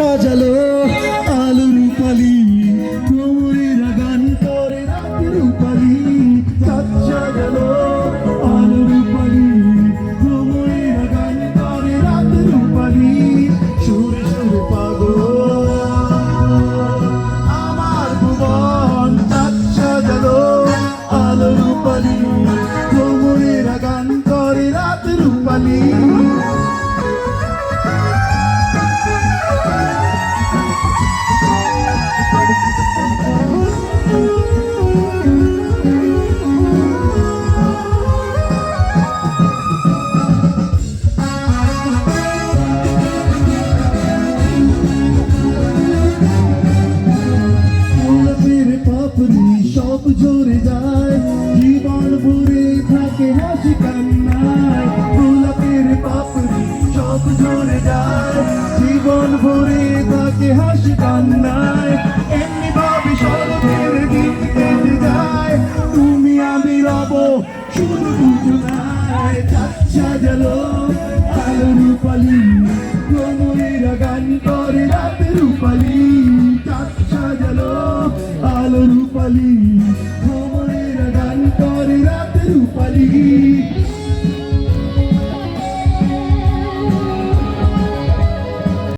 주차장 থাকে হাসি কান্নায়। গোলাপের পাপড়ি সব ঝরে যায়, জীবন ভরে থাকে হাসি কান্নায়। এমনি ভাবে দিক কেটে যায়, তুমি আমি রব শুধু দুজনায় সাজালো আলো রূপালি কোমরেরা গান করে রাত রূপালি। সাজালো আলো রূপালি ভ্রমণের গান করে রাত রূপালি।